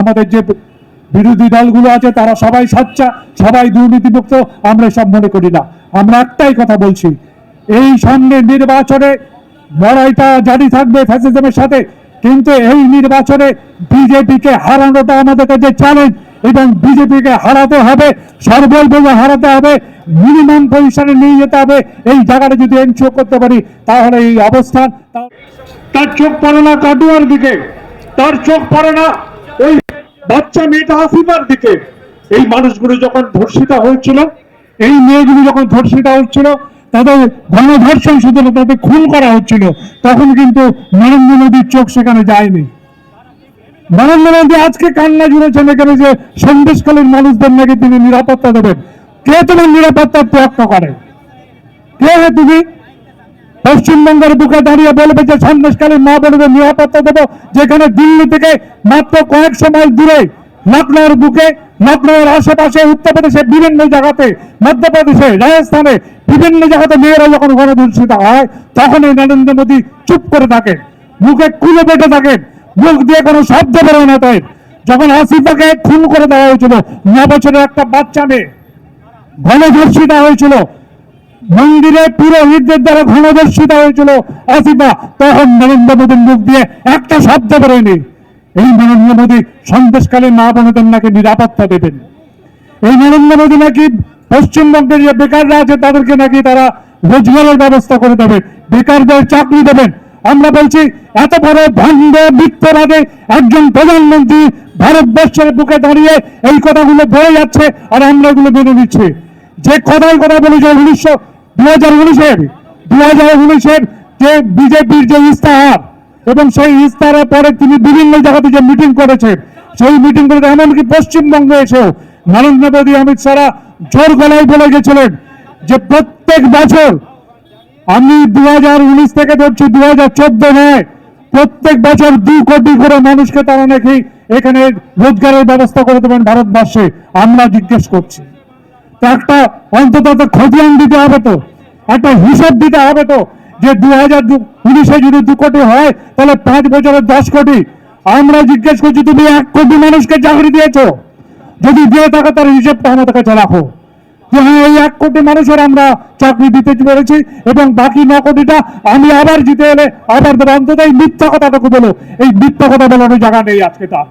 আমাদের যে বিরোধী দলগুলো আছে, তারা সবাই সচ্চা সবাই দুর্নীতিমুক্ত, আমরা সব মনে করি না। আমরা একটাই কথা বলছি, এই সামনে নির্বাচনে লড়াইটা জারি থাকবে ফ্যাসিজমের সাথে, কিন্তু এই নির্বাচনে বিজেপিকে হারানোটা আমাদের কাছে চ্যালেঞ্জ এবং বিজেপিকে হারাতে হবে সর্বলভাবে হারাতে হবে মিনিমাম পজিশনে নিয়ে যেতে হবে, এই জায়গাটা যদি এনশিওর করতে পারি, তাহলে এই অবস্থান, তার চোখ পড়ে না কাটুয়ার দিকে, তার চোখ পড়ে না ওই বাচ্চা মেয়েটা আসিফার দিকে, এই মানুষগুলো যখন ধর্ষিতা হয়েছিল, এই মেয়েগুলো যখন ধর্ষিতা হচ্ছিল, তাদের গণধর্ষণ শুধু তাদের খুন করা হচ্ছিল, তখন কিন্তু নরেন্দ্র মোদীর চোখ সেখানে যায়নি। নরেন্দ্র মোদী আজকে কান্না জুড়েছেন এখানে যে সন্দেশকালীন মানুষদের নাকি তিনি নিরাপত্তা দেবেন। কে তোমার নিরাপত্তার তোয়াক্কা করে? কে হে তুমি? পশ্চিমবঙ্গের বুকে দাঁড়িয়ে বলবে যে সন্দেশকালীন মা বোনদের নিরাপত্তা দেবো, যেখানে দিল্লি থেকে মাত্র কয়েকশো মাইল দূরে লখনৌর বুকে লখনৌর আশেপাশে, উত্তরপ্রদেশে বিভিন্ন জায়গাতে, মধ্যপ্রদেশে, রাজস্থানে বিভিন্ন জায়গাতে মেয়েরা যখন গণধর্ষিত হয় তখন এই নরেন্দ্র মোদী চুপ করে থাকেন, মুখে কুলে পেটে থাকেন, মুখ দিয়ে কোনো শব্দ বেরোয় না তাই যখন আসিফাকে খুন করে দেওয়া হয়েছিল ন বছরের একটা বাচ্চা মেয়ে, গণধর্ষিতা হয়েছিল মন্দিরে পুরোহিতদের দ্বারা ঘনদর্শিতা হয়েছিল আসিফা তখন নরেন্দ্র মোদীর মুখ দিয়ে একটা শব্দ বেরোয়নি। এই নরেন্দ্র মোদী সন্দেশকালীন মা বোনদের নাকি নিরাপত্তা দেবেন। এই নরেন্দ্র মোদী নাকি পশ্চিমবঙ্গের যে বেকাররা আছে, তাদেরকে নাকি তারা রোজগারের ব্যবস্থা করে দেবে, বেকারদের চাকরি দেবেন। আমরা বলছি, এত বড় ভণ্ড, মিথ্যবাদে একজন প্রধানমন্ত্রী ভারতবর্ষের বুকে দাঁড়িয়ে এই কথাগুলো বলে যাচ্ছে, আর আমরা এগুলো মেনে নিচ্ছি। যে কথাই কথা বলেছে উনিশশো দু হাজার উনিশের দু হাজার উনিশের যে বিজেপির যে ইস্তাহার এবং সেই ইস্তাহারের পরে তিনি বিভিন্ন জায়গাতে যে মিটিং করেছেন, সেই মিটিং করে এমনকি পশ্চিমবঙ্গে এসেও নরেন্দ্র মোদী, অমিত শাহরা জোর গলায় বলে গেছিলেন যে প্রত্যেক বছর আমি দু হাজার উনিশ থেকে ধরছি দু হাজার চোদ্দ নয়, প্রত্যেক বছর দু কোটি করে মানুষকে তারা নাকি এখানে রোজগারের ব্যবস্থা করে দেবেন ভারতবর্ষে। আমরা জিজ্ঞেস করছি। একটা অন্তত একটা খতিয়ান দিতে হবে তো, একটা হিসাব দিতে হবে তো, যে দু হাজার উনিশে যদি দু কোটি হয়, তাহলে পাঁচ বছরে দশ কোটি। আমরা জিজ্ঞেস করছি, তুমি এক কোটি মানুষকে চাকরি দিয়েছ। যদি দিয়ে থাকো তার হিসেবটা আমাদের কাছে রাখো যে হ্যাঁ এই এক কোটি মানুষের আমরা চাকরি দিতে পেরেছি, এবং বাকি ন কোটিটা আমি আবার জিতে এলে আবার অন্তত এই মিথ্যা কথাটুকু বলো। এই মিথ্যা কথা বলানোর জায়গা নেই আজকে তার।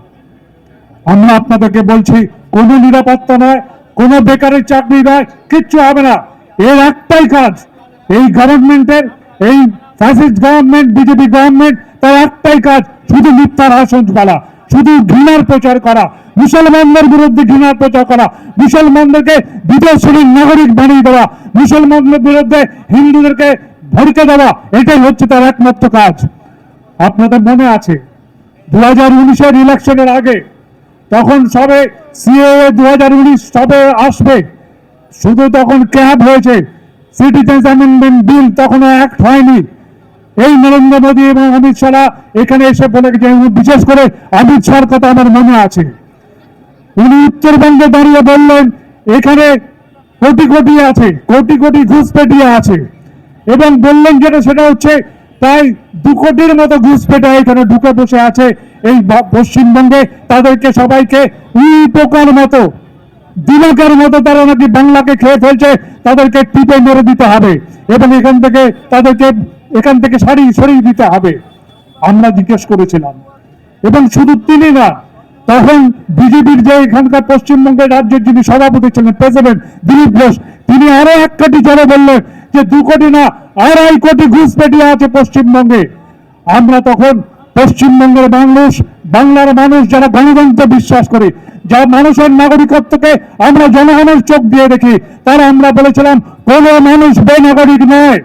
আমরা আপনাদেরকে বলছি, কোনো নিরাপত্তা নয়। কোনো বেকারের চাকরি নয় কিচ্ছু হবে না। এর একটাই কাজ, এই গভর্নমেন্টের এই ফ্যাসিস্ট গভর্নমেন্ট বিজেপি গভর্নমেন্ট তার একটাই কাজ, শুধু মিথ্যার আসন করা শুধু ঘৃণার প্রচার করা, মুসলমানদের বিরুদ্ধে ঘৃণার প্রচার করা, মুসলমানদেরকে দ্বিতীয় নাগরিক বানিয়ে দেওয়া, মুসলমানদের বিরুদ্ধে হিন্দুদেরকে ভরকে দেওয়া, এটাই হচ্ছে তার একমাত্র কাজ। আপনাদের মনে আছে দু হাজার উনিশের ইলেকশনের আগে তখন সবে সিএ দু হাজার উনিশ সবে আসবে। শুধু তখন ক্যাব হয়েছে। সিটিজেন্স অ্যামেন্ডমেন্ট বিল তখনও অ্যাক্ট হয়নি। এই নরেন্দ্র মোদী এবং অমিত শাহ এখানে এসে বলে গেছে বিশেষ করে অমিত শাহর কথা আমার মনে আছে। উনি উত্তরবঙ্গে দাঁড়িয়ে বললেন, এখানে কোটি কোটি আছে, কোটি কোটি ঘুষপেটিয়া আছে। এবং বললেন যেটা, সেটা হচ্ছে প্রায় দু কোটির মতো ঘুষপেটা এখানে ঢুকে বসে আছে এই পশ্চিমবঙ্গে। তাদেরকে সবাইকে উই পোকার মতো দিনকের মতো তারা নাকি বাংলাকে খেয়ে ফেলছে, তাদেরকে টিপে মেরে দিতে হবে এবং এখান থেকে তাদেরকে, এখান থেকে সরিয়ে সরিয়ে দিতে হবে। আমরা জিজ্ঞেস করেছিলাম। এবং শুধু তিনি না, তখন বিজেপির যে এখানকার পশ্চিমবঙ্গের রাজ্যের যিনি সভাপতি ছিলেন, প্রেসিডেন্ট দিলীপ ঘোষ, তিনি আরও এক কাটি জনে বললেন যে দু কোটি না, আড়াই কোটি ঘুষ পেটিয়ে আছে পশ্চিমবঙ্গে। আমরা তখন পশ্চিমবঙ্গের মানুষ বাংলার মানুষ যারা গণতন্ত্র বিশ্বাস করে, যারা মানুষের নাগরিকত্বকে আমরা জনগণের চোখ দিয়ে দেখি, তারা আমরা বলেছিলাম, কোনো মানুষ বেনাগরিক নয়,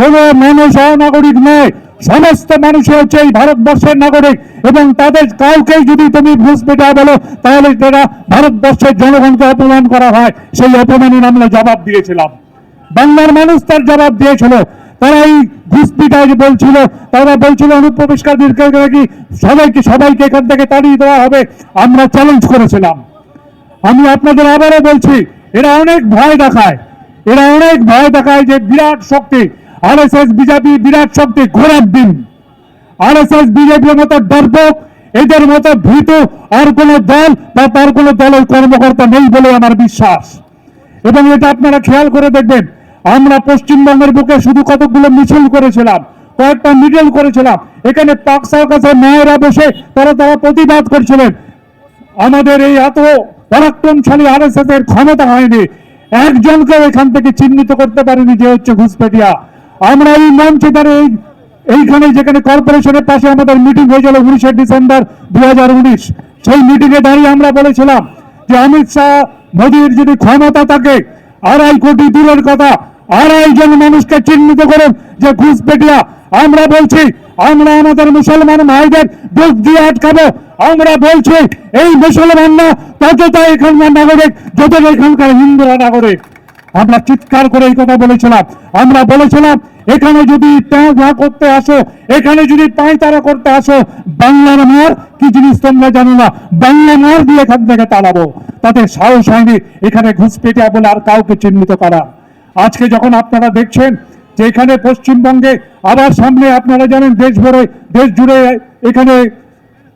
কোনো মানুষ অনাগরিক নয়। সমস্ত মানুষই হচ্ছে এই ভারতবর্ষের নাগরিক এবং তাদের কাউকেই যদি তুমি ঘুষ পেটা বলো, তাহলে তারা ভারতবর্ষের জনগণকে অপমান করা হয়। সেই অপমানের আমরা জবাব দিয়েছিলাম। বাংলার মানুষ তার জবাব দিয়েছিল। তারা এই ঘুষপিটায় যে বলছিল, তারা বলছিল অনুপ্রবেশকারীদেরকে নাকি সবাইকে সবাইকে এখান থেকে তাড়িয়ে দেওয়া হবে? আমরা চ্যালেঞ্জ করেছিলাম। আমি আপনাদের আবারও বলছি, এরা অনেক ভয় দেখায়। এরা অনেক ভয় দেখায় যে বিরাট শক্তি আর এস এস বিজেপি, বিরাট শক্তি ঘোরার দিন আর এস এস বিজেপির মতো ডরপোক এদের মতো ভীত আর কোনো দল বা তার কোনো দলের কর্মকর্তা নেই বলে আমার বিশ্বাস। এবং এটা আপনারা খেয়াল করে দেখবেন আমরা পশ্চিমবঙ্গের বুকে শুধু কতগুলো মিছিল করেছিলাম, কয়েকটা মিডল করেছিলাম, এখানে পাক সার্কাসের মায়েরা বসে তারা তারা প্রতিবাদ করছিলেন। আমাদের এই এত পরাক্রমশালী আর এস এর ক্ষমতা হয়নি, একজনকে এখান থেকে চিহ্নিত করতে পারেনি যে হচ্ছে ঘুষপেটিয়া। আমরা এই মঞ্চে দাঁড়িয়ে এই এইখানে যেখানে কর্পোরেশনের পাশে আমাদের মিটিং হয়েছিল উনিশে ডিসেম্বর দু হাজার উনিশ, সেই মিটিং এ দাঁড়িয়ে আমরা বলেছিলাম যে অমিত শাহ মোদীর যদি ক্ষমতা থাকে, আড়াই কোটি দূরের কথা আড়াই জন মানুষকে চিহ্নিত করুন যে ঘুষপেটিয়া, আমরা বলছি, আমরা আমাদের মুসলমান ভাইদের বুক দিয়ে আটকাবো। আমরা বলছি, এই মুসলমান না ততটা এখানকার নাগরিক যতটা এখানকার হিন্দুরা নাগরিক। আমরা চিৎকার করে এই কথা বলেছিলাম। আমরা বলেছিলাম, এখানে যদি প্যাঁচা করতে আসো, এখানে যদি পাঁয়তারা করতে আসো, বাংলার মার কি জিনিস তোমরা জানো না? বাংলা মার দিয়ে এখান থেকে তাড়াবো। তাতে সাহস হয়নি এখানে ঘুষপেটিয়া বলে আর কাউকে চিহ্নিত করা। আজকে যখন আপনারা দেখছেন যে এখানে পশ্চিমবঙ্গে, আবার সামনে আপনারা জানেন দেশ ভরে, দেশ জুড়ে এখানে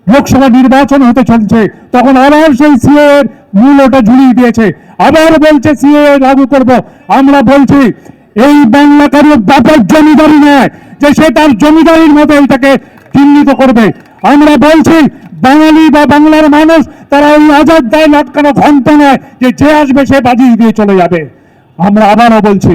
লোকসভা নির্বাচন হতে চলছে, তখন আবার সেই সিএ এর মূল ওটা ঝুলিয়ে দিয়েছে। আবার বলছে সিএ লাগু করব। আমরা বলছি, এই বাংলা বাপের জমিদারি নয়, যে সে তার জমিদারির মতো এটাকে চিহ্নিত করবে। আমরা বলছি, বাঙালি বা বাংলার মানুষ, তারা এই আজাদ দায় লটকানো ঘণ্টা নয় যে যে আসবে সে বাজিয়ে দিয়ে চলে যাবে। আমরা আবারও বলছি,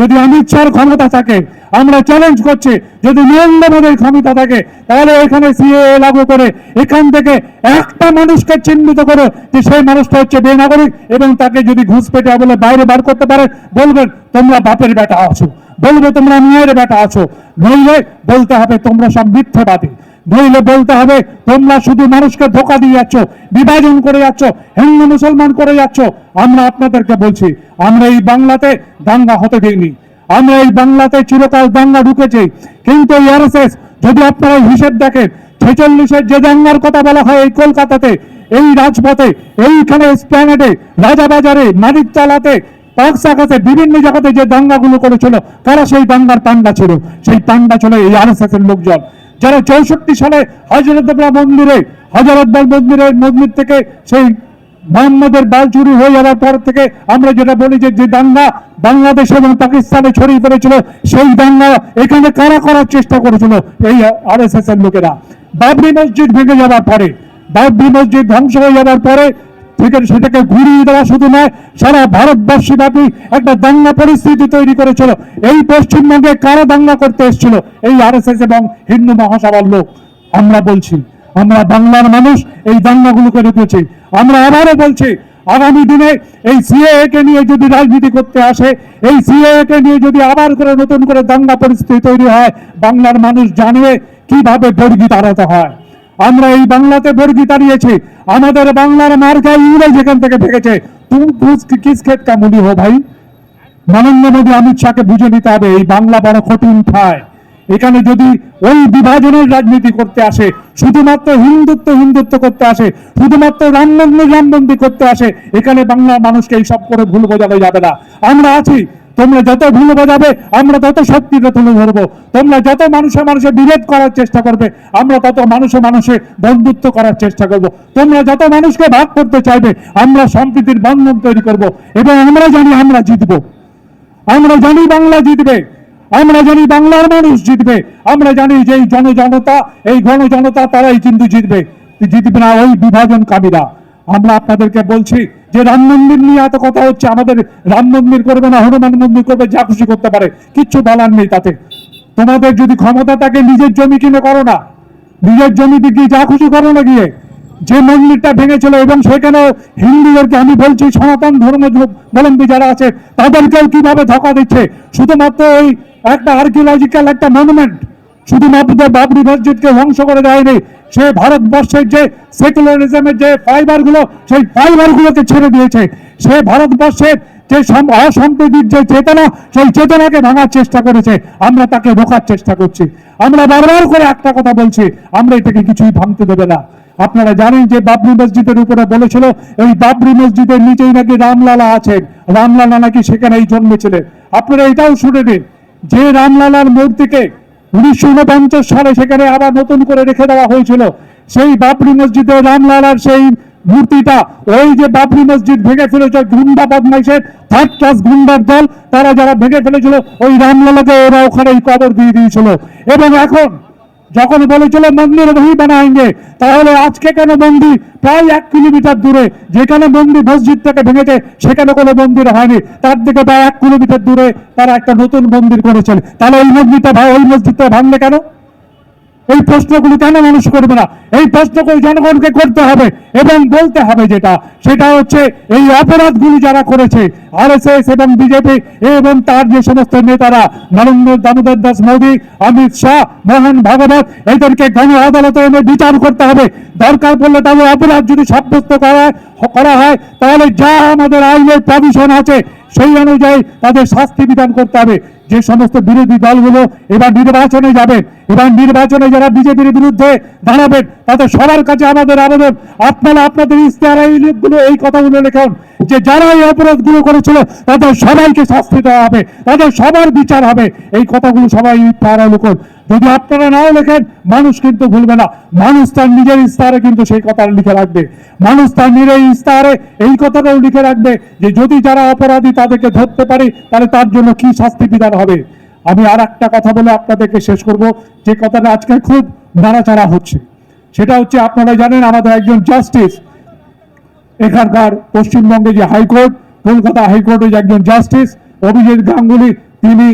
যদি অমিত শাহর ক্ষমতা থাকে, আমরা চ্যালেঞ্জ করছি, যদি নরেন্দ্র মোদীর ক্ষমতা থাকে, তাহলে এখানে সিএ লাগু করে, এখান থেকে একটা মানুষকে চিহ্নিত করে, যে সেই মানুষটা হচ্ছে বেনাগরিক এবং তাকে যদি ঘুষ পেটে বলে বাইরে বার করতে পারে বলবেন তোমরা বাপের বেটা আছো। বলবে, তোমরা মেয়ের বেটা আছো। নইলে বলতে হবে, তোমরা সব মিথ্যেবাদী। নইলে বলতে হবে, তোমরা শুধু মানুষকে ধোকা দিয়ে যাচ্ছ, বিভাজন করে যাচ্ছ, হিন্দু মুসলমান করে যাচ্ছ। আমরা আপনাদেরকে বলছি, আমরা এই বাংলাতে দাঙ্গা হতে দিইনি। আমরা এই বাংলাতে চিরকাল দাঙ্গা ঢুকেছি। কিন্তু আরএসএস, যদি আপনারা হিসেব দেখেন, ছেচল্লিশের যে দাঙ্গার কথা বলা হয় এই কলকাতাতে, এই রাজপথে, এইখানে স্প্ল্যানেডে রাজাবাজারে, মানিকতলাতে পাক শাখাতে বিভিন্ন জায়গাতে যে দাঙ্গাগুলো করেছিল, তারা সেই দাঙ্গার পান্ডা ছিল। সেই পান্ডা ছিল এই আরএসএস এর লোকজন। যারা চৌষট্টি সালে হজরতবলা মন্দিরে হজরতবল মন্দিরের মন্দির থেকে সেই মোহাম্মদের বাল চুরি হয়ে যাওয়ার পর থেকে আমরা যেটা বলি যে যে দাঙ্গা বাংলাদেশ এবং পাকিস্তানে ছড়িয়ে পড়েছিল, সেই দাঙ্গা এখানে কারা করার চেষ্টা করেছিল? এই আর এস এস এর লোকেরা। বাবরি মসজিদ ভেঙে যাওয়ার পরে, বাবরি মসজিদ ধ্বংস হয়ে যাওয়ার পরে থেকে সেটাকে ঘুরিয়ে দেওয়া শুধু নয়, সারা ভারতবর্ষী ব্যাপী একটা দাঙ্গা পরিস্থিতি তৈরি করেছিল। এই পশ্চিমবঙ্গে কারা দাঙ্গা করতে এসেছিল? এই আরএসএস এবং হিন্দু মহাসভার লোক। আমরা বলছি, আমরা বাংলার মানুষ এই দাঙ্গাগুলোকে রুখেছি। আমরা আবারও বলছি, আগামী দিনে এই কে নিয়ে যদি রাজনীতি করতে আসে, এই কে নিয়ে যদি আবার করে নতুন করে দাঙ্গা পরিস্থিতি তৈরি হয়, বাংলার মানুষ জানবে কীভাবে বর্গি তাড়াতে হয়। আমরা এই বাংলাতে বর্গি তাড়িয়েছি আমাদের বাংলার মার্কা ইংরেজ এখান থেকে কামুনি হো ভাই? নরেন্দ্র মোদী, অমিত শাহকে বুঝে নিতে হবে, এই বাংলা বড় কঠিন ঠায় এখানে যদি ওই বিভাজনের রাজনীতি করতে আসে, শুধুমাত্র হিন্দুত্ব হিন্দুত্ব করতে আসে, শুধুমাত্র রাম মন্দির করতে আসে, এখানে বাংলার মানুষকে এই সব করে ভুল বোঝানো যাবে না। আমরা আছি তোমরা যত ভুল বোঝাবে আমরা তত শক্তিটা তুলে ধরবো তোমরা যত মানুষে মানুষে বিভেদ করার চেষ্টা করবে, আমরা তত মানুষে মানুষে বন্ধুত্ব করার চেষ্টা করব। তোমরা যত মানুষকে ভাগ করতে চাইবে, আমরা সম্প্রীতির বন্ধন তৈরি করব এবং আমরা জানি আমরা জিতবো। আমরা জানি বাংলা জিতবে, আমরা জানি বাংলার মানুষ জিতবে, আমরা জানি যে এই জনজনতা, এই গণজনতা তারাই কিন্তু জিতবে। জিতবে না ওই বিভাজন বিভাজনকামীরা আমরা আপনাদেরকে বলছি যে রাম মন্দির নিয়ে এত কথা হচ্ছে, আমাদের রাম মন্দির করবে না, হনুমান মন্দির করবে, যা খুশি করতে পারে, কিচ্ছু বলার নেই তাতে। তোমাদের যদি ক্ষমতা থাকে, নিজের জমি কিনে করো না। নিজের জমিতে গিয়ে যা খুশি করো না গিয়ে। যে মন্দিরটা ভেঙেছিল এবং সেখানে হিন্দুদেরকে আমি বলছি, সনাতন ধর্ম বলম্বী যারা আছে, তাদেরকেও কীভাবে ধোকা দিচ্ছে? শুধুমাত্র ওই একটা আর্কিওলজিক্যাল একটা মনুমেন্ট শুধুমাত্র বাবরি মসজিদকে ধ্বংস করে দেয়নি। সে ভারতবর্ষের যে সেকুলারিজমের যে ফাইবারগুলো সেই ফাইবারগুলোকে ছেড়ে দিয়েছে। সে ভারতবর্ষের যে সম- অসম্প্রীতির যে চেতনা, সেই চেতনাকে ভাঙার চেষ্টা করেছে। আমরা তাকে রোখার চেষ্টা করছি। আমরা বারবার করে একটা কথা বলছি, আমরা এটাকে কিছুই ভাঙতে দেবে না। আপনারা জানেন যে বাবরি মসজিদের উপরে বলেছিল, এই বাবরি মসজিদের নিচেই নাকি রামলালা আছেন রামলালা নাকি সেখানেই জন্মেছিলেন। আপনারা এটাও শুনে নিন। যে রামলালার মূর্তিকে উনিশশো উনপঞ্চাশ সালে সেখানে আবার নতুন করে রেখে দেওয়া হয়েছিল। সেই বাবরি মসজিদে রামলালার সেই মূর্তিটা, ওই যে বাপরি মসজিদ ভেঙে ফেলেছে গুন্ডা বদমাইশের থার্ড ক্লাস গুন্ডার দল, তারা যারা ভেঙে ফেলেছিল, ওই রামলালাকে ওরা ওখানে কবর দিয়ে দিয়েছিল। এবং এখন যখন বলেছিল, মন্দির বহি বানায়গে তাহলে আজকে কেন মন্দির প্রায় এক কিলোমিটার দূরে, যেখানে মন্দির মসজিদ থেকে ভেঙেছে, সেখানে কোনো মন্দির হয়নি। তার দিকে প্রায় এক কিলোমিটার দূরে তারা একটা নতুন মন্দির করেছেন। তাহলে ওই মন্দিরটা ওই মসজিদটা ভাঙলে কেন? এই প্রশ্নগুলো কেন মানুষ করবে না? এই প্রশ্নগুলো জনগণকে করতে হবে এবং বলতে হবে যেটা, সেটা হচ্ছে এই অপরাধগুলি যারা করেছে, আরএসএস এবং বিজেপি এবং তার যে সমস্ত নেতারা, নরেন্দ্র দামোদর দাস মোদী, অমিত শাহ, মোহন ভাগবত, এদেরকে গণ আদালতে এনে বিচার করতে হবে। দরকার পড়লে তাদের অপরাধ যদি সাব্যস্ত করা করা হয়, তাহলে যা আমাদের আইনের প্রভিশন আছে, সেই অনুযায়ী তাদের শাস্তি বিধান করতে হবে। যে সমস্ত বিরোধী দলগুলো এবার নির্বাচনে যাবেন এবার নির্বাচনে যারা বিজেপির বিরুদ্ধে দাঁড়াবেন, তাদের সবার কাছে আমাদের আবেদন। আপনারা আপনাদের ইস্তেহারা এই লোকগুলো এই কথাগুলো লেখেন যে যারা এই অপরাধগুলো করেছিল, তাদের সবাইকে শাস্তি দেওয়া হবে, তাদের সবার বিচার হবে। এই কথাগুলো সবাই ইস্তেহারা লিখুন যদি আপনারা নাও লেখেন, মানুষ কিন্তু ভুলবে না। মানুষ তার নিজের ইস্তাহারে কিন্তু সেই কথা লিখে রাখবে। মানুষ তার নিজের ইস্তাহারে এই কথাটাও লিখে রাখবে যে, যদি যারা অপরাধী তাদেরকে ধরতে পারি, তাহলে তার জন্য কি শাস্তি বিধান হবে? আমি আর একটা কথা বলে আপনাদেরকে শেষ করব। যে কথাটা আজকে খুব নাড়াচাড়া হচ্ছে, সেটা হচ্ছে আপনারা জানেন আমাদের একজন জাস্টিস, এখানকার পশ্চিমবঙ্গে যে হাইকোর্ট, কলকাতা হাইকোর্টের যে একজন জাস্টিস, অভিজিৎ গাঙ্গুলি, তিনি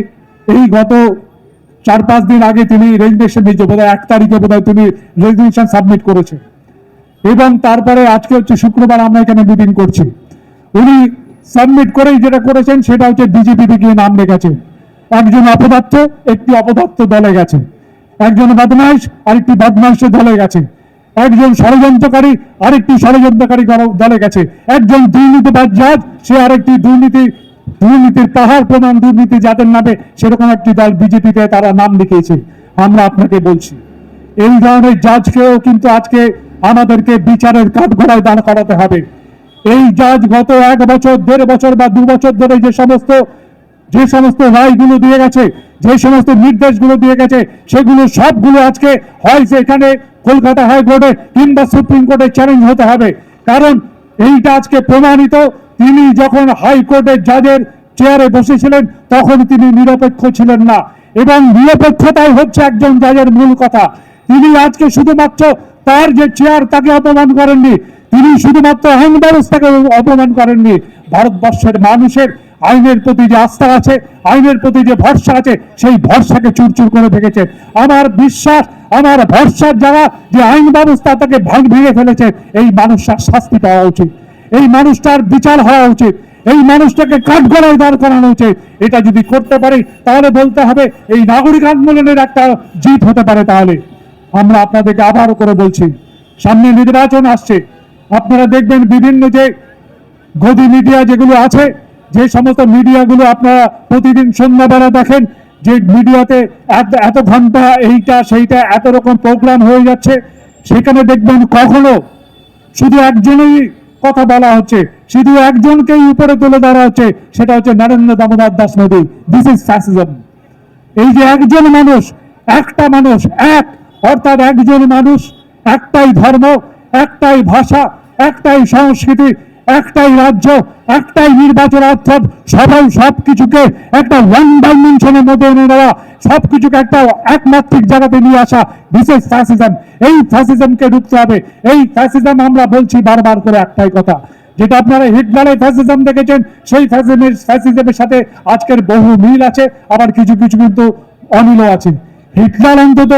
এই গত চার পাঁচ দিন আগে তিনি রেজিগনেশন দিয়েছে বোধহয় এক তারিখে বোধহয় তিনি রেজিগনেশন সাবমিট করেছে। এবং তারপরে আজকে হচ্ছে শুক্রবার আমরা এখানে মিটিং করছি। উনি সাবমিট করেই যেটা করেছেন সেটা হচ্ছে বিজেপিতে গিয়ে নাম লেখেছেন একজন অপদার্থ, একটি অপদার্থ দলে গেছে। একজন বদমাইশ, আরেকটি বদমাইশের দলে গেছে। একজন ষড়যন্ত্রকারী, আরেকটি ষড়যন্ত্রকারী দলে গেছে। একজন দুর্নীতিবাজ জাজ সে আরেকটি দুর্নীতি দুর্নীতির পাহাড় প্রমাণ দুর্নীতি যাদের নামে সেরকম একটি দল বিজেপিতে তারা নাম লিখিয়েছে, আমরা আপনাকে বলছি। এই ধরনের জাজকেও কিন্তু আজকে আমাদেরকে বিচারের কাঠগড়ায় দাঁড় করাতে হবে। এই জাজ গত এক বছর, দেড় বছর বা দু বছর ধরে যে সমস্ত যে সমস্ত রায়গুলো দিয়ে গেছে, যে সমস্ত নির্দেশগুলো দিয়ে গেছে, সেগুলো সবগুলো আজকে হয় সেখানে কলকাতা হাইকোর্টে কিংবা সুপ্রিম কোর্টে চ্যালেঞ্জ হতে হবে। কারণ এইটা আজকে প্রমাণিত তিনি যখন হাইকোর্টের জাজের চেয়ারে বসেছিলেন, তখন তিনি নিরপেক্ষ ছিলেন না। এবং নিরপেক্ষতাই হচ্ছে একজন জাজের মূল কথা। তিনি আজকে শুধুমাত্র তার যে চেয়ার, তাকে অপমান করেননি। তিনি শুধুমাত্র আইন ব্যবস্থাকে অপমান করেননি। ভারতবর্ষের মানুষের আইনের প্রতি যে আস্থা আছে, আইনের প্রতি যে ভরসা আছে, সেই ভরসাকে চুরচুর করে ভেঙেছে। আমার বিশ্বাস, আমার ভরসার যারা যে আইন ব্যবস্থা তাকে ভাগ ভেঙে ফেলেছে, এই মানুষটার শাস্তি পাওয়া উচিত। এই মানুষটার বিচার হওয়া উচিত। এই মানুষটাকে কাঠগড়ায় দাঁড় করানো উচিত। এটা যদি করতে পারি, তাহলে বলতে হবে এই নাগরিক আন্দোলনের একটা জিত হতে পারে তাহলে। আমরা আপনাদেরকে আবারও করে বলছি, সামনে নির্বাচন আসছে। আপনারা দেখবেন বিভিন্ন যে গদি মিডিয়া যেগুলো আছে, যে সমস্ত মিডিয়াগুলো আপনারা প্রতিদিন সন্ধ্যাবেলা দেখেন, যে মিডিয়াতে এত এত ঘণ্টা এইটা, সেইটা, এত রকম প্রোগ্রাম হয়ে যাচ্ছে। সেখানে দেখবেন কখনো শুধু একজনই কথা বলা হচ্ছে। শুধু একজনকেই উপরে তুলে ধরা হচ্ছে, সেটা হচ্ছে Narendra Damodar Das Modi. This is fascism এই যে একজন মানুষ, একটা মানুষ, এক, অর্থাৎ একজন মানুষ, একটাই ধর্ম, একটাই ভাষা, একটাই সংস্কৃতি, একটাই রাজ্য, একটাই নির্বাচন অর্থাৎ সবাই সবকিছুকে একটা ওয়ান ডাইমেনশনের মধ্যে এনে সবকিছুকে একটা একমাত্রিক জায়গাতে নিয়ে আসা বিশেষ ফ্যাসিজম এই ফ্যাসিজমকে রুখতে হবে। এই ফ্যাসিজম আমরা বলছি বারবার করে একটাই কথা, যেটা আপনারা হিটলারের ফ্যাসিজম দেখেছেন, সেই ফ্যাসিজমের ফ্যাসিজমের সাথে আজকের বহু মিল আছে, আবার কিছু কিছু কিন্তু অমিলও আছে হিটলার অন্তত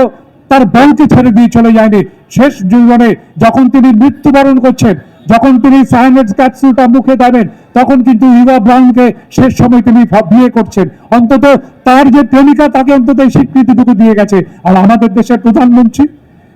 তার বউকে ছেড়ে দিয়ে চলে যায়নি। শেষ জীবনে যখন তিনি মৃত্যুবরণ করছেন যখন তিনি সাইনেট ক্যাপসুলটা মুখে দেবেন, তখন কিন্তু ইভা ব্রাউনকে শেষ সময় তিনি বিয়ে করছেন। অন্তত তার যে প্রেমিকা, তাকে অন্তত এই স্বীকৃতিটুকু দিয়ে গেছে। আর আমাদের দেশের প্রধানমন্ত্রী,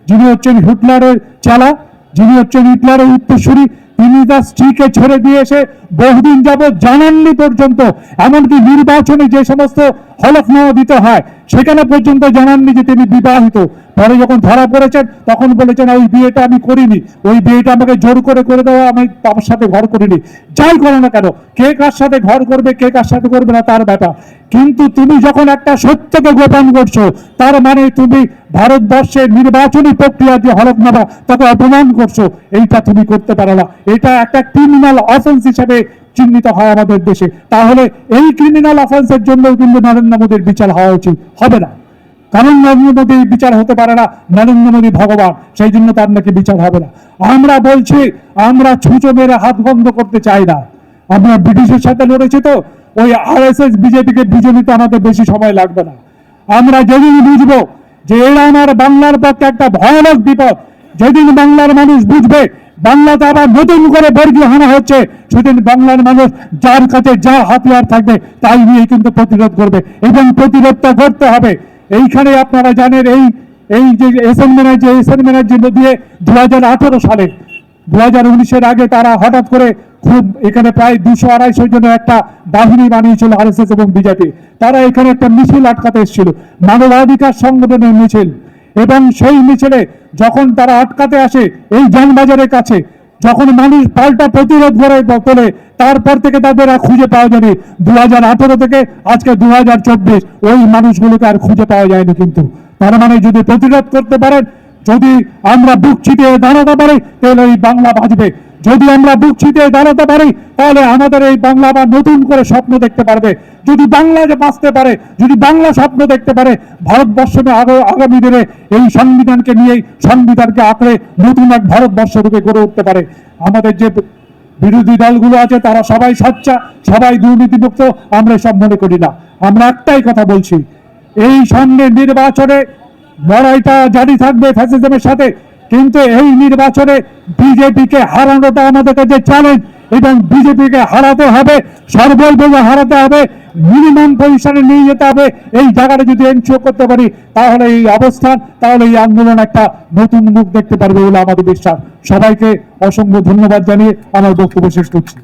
যিনি হচ্ছেন হিটলারের চালা, যিনি হচ্ছেন হিটলারের উত্তরসূরি, তিনি তার স্ত্রীকে ছেড়ে দিয়ে এসে বহুদিন যাবৎ জানাননি পর্যন্ত, এমনকি নির্বাচনে যে সমস্ত হলফনামা দিতে হয় সেখানে পর্যন্ত জানাননি যে তিনি বিবাহিত। পরে যখন ধরা পড়েছেন, তখন বলেছেন ওই বিয়েটা আমি করিনি। ওই বিয়েটা আমাকে জোর করে করে দেওয়া, আমি তার সাথে ঘর করিনি। যাই করো না কেন, কে কার সাথে ঘর করবে, কে কার সাথে করবে না, তার ব্যাপার। কিন্তু তুমি যখন একটা সত্যকে গোপন করছ, তার মানে তুমি ভারতবর্ষের নির্বাচনী প্রক্রিয়া যে হলফনামা, তাকে অপমান করছ, এইটা তুমি করতে পারো না। এটা একটা ক্রিমিনাল অফেন্স হিসেবে চিহ্নিত হয় আমাদের দেশে, তাহলে এই ক্রিমিনাল অফেন্সের জন্য কিন্তু নরেন্দ্র মোদীর বিচার হওয়া উচিত। হবে না। কারণ নরেন্দ্র মোদীর বিচার হতে পারে না, নরেন্দ্র মোদী ভগবান, সেই জন্য তার নাকি বিচার হবে না। আমরা বলছি, আমরা ছুঁচো মেরে হাত বন্ধ করতে চাই না। আমরা ব্রিটিশের সাথে লড়েছি তো, ওই আর এস এস বিজেপিকে বুঝে নিতে আমাদের বেশি সময় লাগবে না। আমরা যেদিন বুঝব যে এরা আমার বাংলার পক্ষে একটা ভয়ানক বিপদ, যেদিন বাংলার মানুষ বুঝবে বাংলাতে আবার নতুন করে বর্গীয় হানা হচ্ছে সেদিন বাংলার মানুষ যার কাছে যা হাতিয়ার থাকবে, তাই নিয়ে কিন্তু প্রতিরোধ করবে এবং প্রতিরোধটা করতে হবে। এইখানে আপনারা জানেন, এই এই যে এসএন ব্যানার্জি এসএন ব্যানার্জি দিয়ে দু হাজার আঠারো সালে দু হাজার উনিশের আগে তারা হঠাৎ করে খুব এখানে প্রায় দুশো আড়াইশো জনের একটা বাহিনী বানিয়েছিল আরএসএস এবং বিজেপি। তারা এখানে একটা মিছিল আটকাতে এসেছিল। মানবাধিকার সংগঠনের মিছিল। এবং সেই মিছিলে যখন তারা আটকাতে আসে এই যানবাজারের কাছে, যখন মানুষ পাল্টা প্রতিরোধ করে তোলে, তারপর থেকে তাদের আর খুঁজে পাওয়া যায়নি। দু হাজার আঠেরো থেকে আজকে দু হাজার চব্বিশ, ওই মানুষগুলোকে আর খুঁজে পাওয়া যায়নি কিন্তু। তার মানে যদি প্রতিরোধ করতে পারেন যদি আমরা বুক ছিটিয়ে দাঁড়াতে পারি, তাহলে এই বাংলা বাঁচবে যদি আমরা বুক ছিটিয়ে দাঁড়াতে পারি, তাহলে আমাদের এই বাংলা আবার নতুন করে স্বপ্ন দেখতে পারবে। যদি বাংলা যে বাঁচতে পারে, যদি বাংলা স্বপ্ন দেখতে পারে, ভারতবর্ষ আগামী দিনে এই সংবিধানকে নিয়েই, সংবিধানকে আঁকড়ে নতুন এক ভারতবর্ষ রূপে গড়ে উঠতে পারে। আমাদের যে বিরোধী দলগুলো আছে, তারা সবাই সচ্চা, সবাই দুর্নীতিমুক্ত, আমরা সব মনে করি না। আমরা একটাই কথা বলছি, এই সামনে নির্বাচনে লড়াইটা জারি থাকবে ফ্যাসিজমের সাথে। কিন্তু এই নির্বাচনে বিজেপিকে হারানোটা আমাদের কাছে চ্যালেঞ্জ এবং বিজেপিকে হারাতে হবে সর্বভাবে হারাতে হবে মিনিমাম পজিশনে নিয়ে যেতে হবে। এই জায়গাটা যদি এনশিওর করতে পারি, তাহলে এই অবস্থান, তাহলে এই আন্দোলন একটা নতুন মুখ দেখতে পারবে বলে আমাদের বিশ্বাস। সবাইকে অসংখ্য ধন্যবাদ জানিয়ে আমার বক্তব্য শেষ করছি।